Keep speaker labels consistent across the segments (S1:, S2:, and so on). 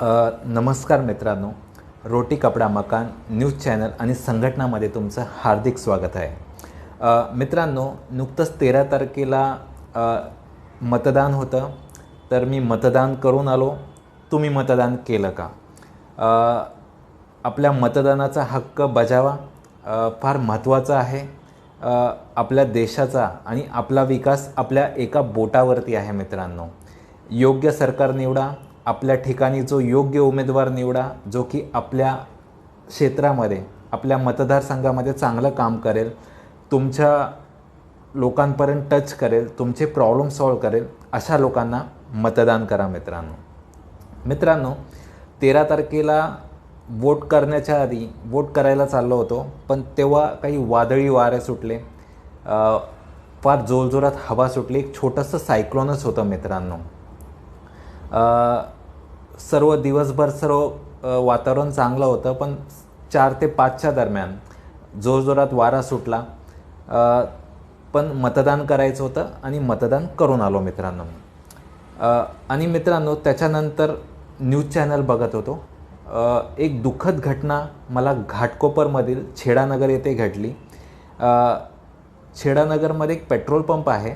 S1: नमस्कार मित्रांनो. रोटी कपडा मकान न्यूज चॅनल आणि संघटनामध्ये तुमचं हार्दिक स्वागत आहे. मित्रांनो नुकतंच तेरा तारखेला मतदान होतं. तर मी मतदान करून आलो. तुम्ही मतदान केलं का? आपल्या मतदानाचा हक्क बजावा फार महत्त्वाचा आहे. आपल्या देशाचा आणि आपला विकास आपल्या एका बोटावरती आहे मित्रांनो. योग्य सरकार निवडा आपल्या ठिकाणी जो योग्य उमेदवार निवडा जो की आपल्या क्षेत्रामध्ये आपल्या मतदारसंघामध्ये चांगलं काम करेल तुमच्या लोकांपर्यंत टच करेल तुमचे प्रॉब्लेम सॉल्व करेल अशा लोकांना मतदान करा मित्रांनो. मित्रांनो तेरा तारखेला वोट करण्याच्या आधी वोट करायला चाललो होतो पण तेव्हा काही वादळी वारे सुटले. फार जोरजोरात हवा सुटली. एक छोटंसं सायक्लोनच होतं मित्रांनो. सर्व दिवसभर सर्व वातावरण चांगलं होतं पण चार ते पाचच्या दरम्यान जोरजोरात वारा सुटला. पण मतदान करायचं होतं आणि मतदान करून आलो मित्रांनो. आणि मित्रांनो त्याच्यानंतर न्यूज चॅनल बघत होतो. एक दुःखद घटना मला घाटकोपरमधील छेडानगर येथे घडली. छेडानगरमध्ये एक पेट्रोल पंप आहे.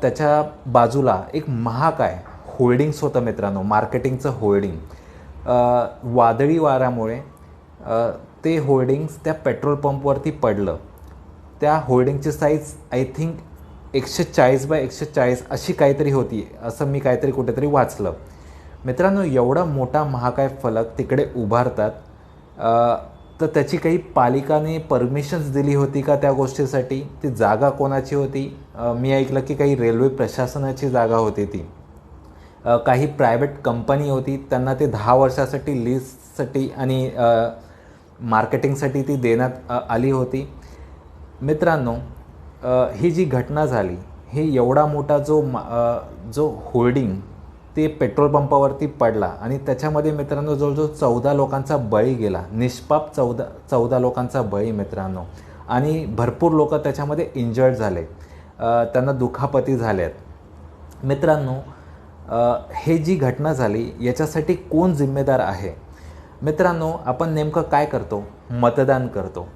S1: त्याच्या बाजूला एक महाकाय होल्डिंग्स होतं मित्रांनो मार्केटिंगचं होल्डिंग. वादळी वाऱ्यामुळे ते होल्डिंग्स त्या पेट्रोल पंपवरती पडलं. त्या होल्डिंगची साईज आय थिंक एकशे चाळीस बाय एकशे चाळीस अशी काहीतरी होती असं मी काहीतरी कुठेतरी वाचलं. मित्रांनो एवढा मोठा महाकाय फलक तिकडे उभारतात तर त्याची काही पालिकाने परमिशन्स दिली होती का त्या गोष्टीसाठी? ती जागा कोणाची होती? मी ऐकलं की काही रेल्वे प्रशासनाची जागा होती ती. काही प्रायव्हेट कंपनी होती त्यांना ते दहा वर्षासाठी लीजसाठी आणि मार्केटिंगसाठी ती देण्यात आली होती. मित्रांनो ही जी घटना झाली हे एवढा मोठा जो मा- जो होल्डिंग ते पेट्रोल पंपावरती पडला आणि त्याच्यामध्ये मित्रांनो जवळजवळ चौदा लोकांचा बळी गेला. निष्पाप चौदा चौदा लोकांचा बळी मित्रांनो. आणि भरपूर लोक त्याच्यामध्ये इंजर्ड झाले. त्यांना दुखापती झाल्यात मित्रांनो हे जी घटना झाली याच्यासाठी कोण जिम्मेदार आहे? मित्रांनो आपण नेमकं काय करतो? मतदान करतो.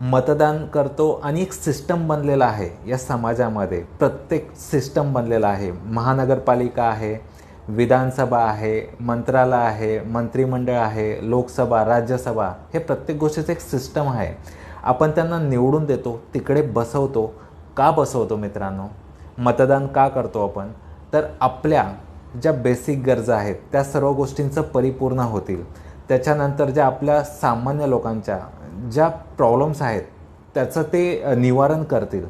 S1: मतदान करतो आणि एक सिस्टम बनलेला आहे या समाजामध्ये. प्रत्येक सिस्टम बनलेला आहे. महानगरपालिका आहे विधानसभा आहे मंत्रालय आहे मंत्रिमंडळ आहे लोकसभा राज्यसभा हे प्रत्येक गोष्टीचं एक सिस्टम आहे. आपण त्यांना निवडून देतो तिकडे बसवतो. का बसवतो मित्रांनो? मतदान का करतो आपण? तर आपल्या ज्या बेसिक गरजा आहेत त्या सर्व गोष्टींचं परिपूर्ण होतील. त्याच्यानंतर ज्या आपल्या सामान्य लोकांच्या ज्या प्रॉब्लेम्स आहेत त्याचं ते निवारण करतील.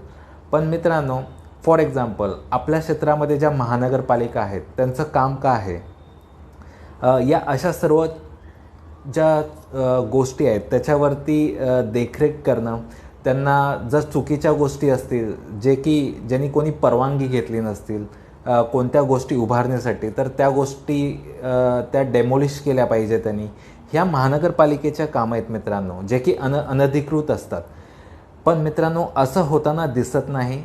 S1: पण मित्रांनो फॉर एक्झाम्पल आपल्या क्षेत्रामध्ये ज्या महानगरपालिका आहेत त्यांचं काम का आहे? या अशा सर्व ज्या गोष्टी आहेत त्याच्यावरती देखरेख करणं त्यांना जर चुकीच्या गोष्टी असतील जे की ज्यांनी कोणी परवानगी घेतली नसतील कोणत्या गोष्टी उभारण्यासाठी तर त्या गोष्टी त्या डेमोलिश केल्या पाहिजे त्यांनी. ह्या महानगरपालिकेच्या कामं आहेत मित्रांनो जे की अन अनधिकृत असतात. पण मित्रांनो असं होताना दिसत नाही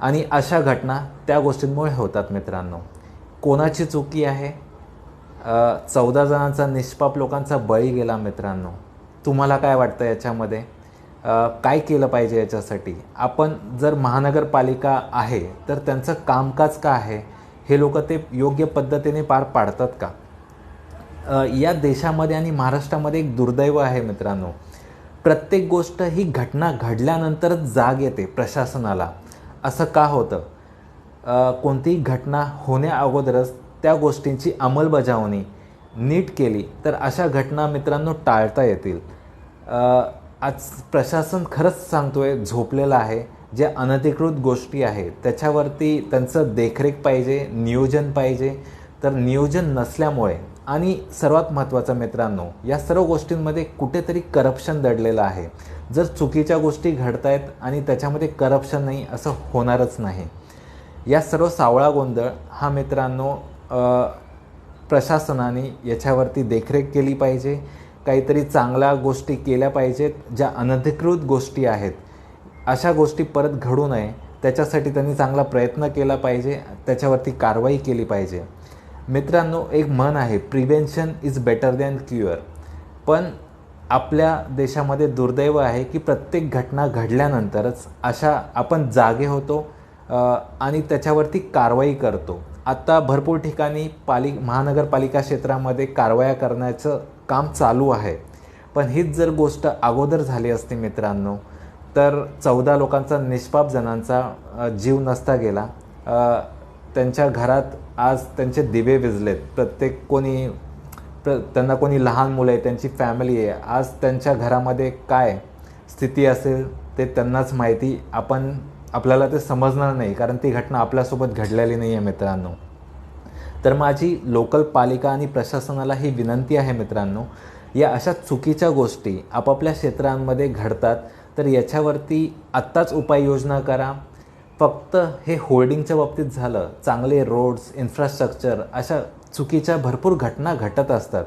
S1: आणि अशा घटना त्या गोष्टींमुळे होतात मित्रांनो. कोणाची चुकी आहे? चौदा जणांचा निष्पाप लोकांचा बळी गेला मित्रांनो. तुम्हाला काय वाटतं याच्यामध्ये? काय केलं पाहिजे याच्यासाठी? आपण जर महानगरपालिका आहे तर त्यांचं कामकाज का आहे? हे लोक ते योग्य पद्धतीने पार पाडतात का? या देशामध्ये आणि महाराष्ट्रामध्ये एक दुर्दैव आहे मित्रांनो. प्रत्येक गोष्ट ही घटना घडल्यानंतरच जाग येते प्रशासनाला. असं का होतं? कोणतीही घटना होण्या अगोदरच त्या गोष्टींची अंमलबजावणी नीट केली तर अशा घटना मित्रांनो टाळता येतील. आज प्रशासन खरंच सांगतोय झोपलेलं आहे. ज्या अनधिकृत गोष्टी आहेत त्याच्यावरती त्यांचं देखरेख पाहिजे नियोजन पाहिजे. तर नियोजन नसल्यामुळे आणि सर्वात महत्त्वाचं मित्रांनो या सर्व गोष्टींमध्ये कुठेतरी करप्शन दडलेलं आहे. जर चुकीच्या गोष्टी घडत आहेत आणि त्याच्यामध्ये करप्शन नाही असं होणारच नाही. या सर्व सावळा गोंधळ हा मित्रांनो प्रशासनाने याच्यावरती देखरेख केली पाहिजे. काहीतरी चांगल्या गोष्टी केल्या पाहिजेत ज्या अनधिकृत गोष्टी आहेत. अशा गोष्टी परत घडू नये. त्याच्यासाठी त्यांनी चांगला प्रयत्न केला पाहिजे. त्याच्यावरती कारवाई केली पाहिजे. मित्रांनो एक म्हण आहे prevention is better than cure पण आपल्या देशामध्ये दुर्दैव आहे की प्रत्येक घटना घडल्यानंतरच अशा आपण जागे होतो आणि त्याच्यावरती कारवाई करतो. आत्ता भरपूर ठिकाणी पाली महानगरपालिका क्षेत्रामध्ये कारवाया करण्याचं काम चालू आहे. पण हीच जर गोष्ट अगोदर झाली असती मित्रांनो तर चौदा लोकांचा निष्पाप जणांचा जीव नसता गेला. त्यांच्या घरात आज त्यांचे दिवे विजलेत. प्रत्येक कोणी प्र त्यांना कोणी लहान मुलं आहे त्यांची फॅमिली आहे. आज त्यांच्या घरामध्ये काय स्थिती असेल ते त्यांनाच माहिती आपण आपल्याला ते समजणार नाही कारण ती घटना आपल्यासोबत घडलेली नाही आहे मित्रांनो. तर माझी लोकल पालिका आणि प्रशासनाला ही विनंती आहे मित्रांनो या अशा चुकीच्या गोष्टी आपापल्या क्षेत्रांमध्ये घडतात तर याच्यावरती आत्ताच उपाययोजना करा. फक्त हे होल्डिंगच्या बाबतीत झालं चांगले रोड्स इन्फ्रास्ट्रक्चर अशा चुकीच्या भरपूर घटना घटत असतात.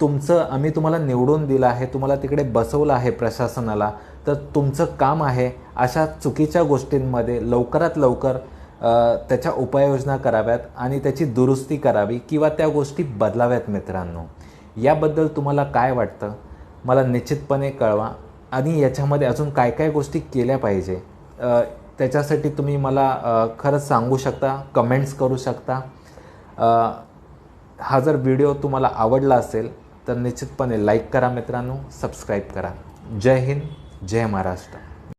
S1: तुमचं आम्ही तुम्हाला निवडून दिलं आहे तुम्हाला तिकडे बसवलं आहे प्रशासनाला तर तुमचं काम आहे अशा चुकीच्या गोष्टींमध्ये लवकरात लवकर त्याच्या उपाययोजना कराव्यात आणि त्याची दुरुस्ती करावी किंवा त्या गोष्टी बदलाव्यात मित्रांनो. याबद्दल तुम्हाला काय वाटतं? मला निश्चितपणे कळवा. आणि याच्यामध्ये अजून काय काय गोष्टी केल्या पाहिजे? त्याच्यासाठी तुम्ही मला खरंच सांगू शकता कमेंट्स करू शकता. हा जर व्हिडिओ तुम्हाला आवडला असेल तर निश्चितपणे लाईक करा मित्रांनो सबस्क्राईब करा. जय हिंद जय महाराष्ट्र.